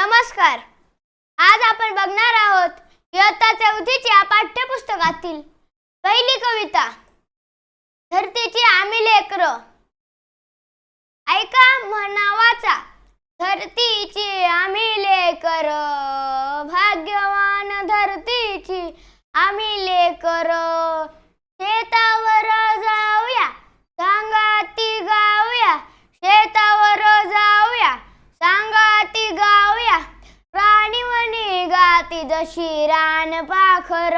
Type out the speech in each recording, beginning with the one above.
नमस्कार. आज आपण बघणार आहोत इयत्ता चौथीच्या पाठ्यपुस्तकातील पहिली कविता धरतीची आम्ही लेकर. ऐका म्हणावाचा धरतीची आम्ही लेकर भाग्यवान धरतीची आम्ही लेकर. प्राणीवनी जशी रान पाखर.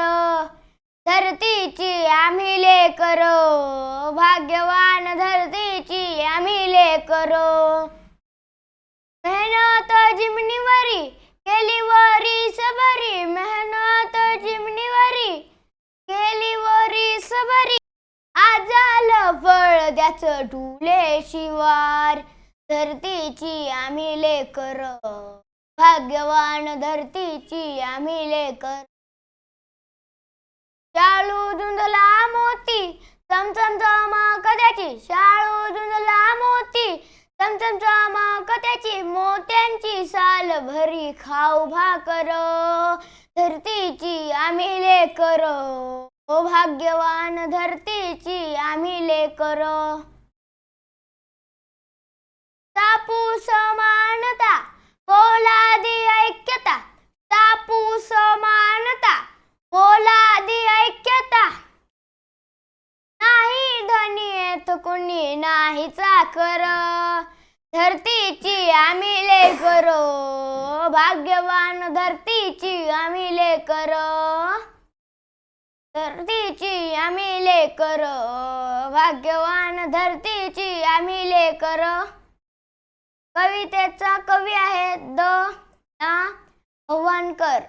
धरतीची आम्ही लेकर. भाग्यवान धरतीची आम्ही लेकर. मेहनत जिमणीवरी केली वरी सबरी. मेहनत जिमणीवरी केली वरी सबरी. आज फळ त्याच ढुले शिवार. धरतीची आम्ही लेकर. भाग्यवान धरतीची आम्ही लेकर. शाळू झुंजला मोती चमचम चमा त्याची. शाळू झुंजला मोती चमचम चमा त्याची. मोत्यांची साल भरी खाऊ भाकर धरतीची आम्ही लेकर. ओ भाग्यवान धरतीची आम्ही लेकर. सापू समा कोणी नाही चाकर धरतीची आम्ही लेकर भाग्यवान धरतीची आम्ही लेकर धरतीची आम्ही लेकर भाग्यवान धरतीची आम्ही लेकर कवितेचा कवी आहे द. ना भवानकर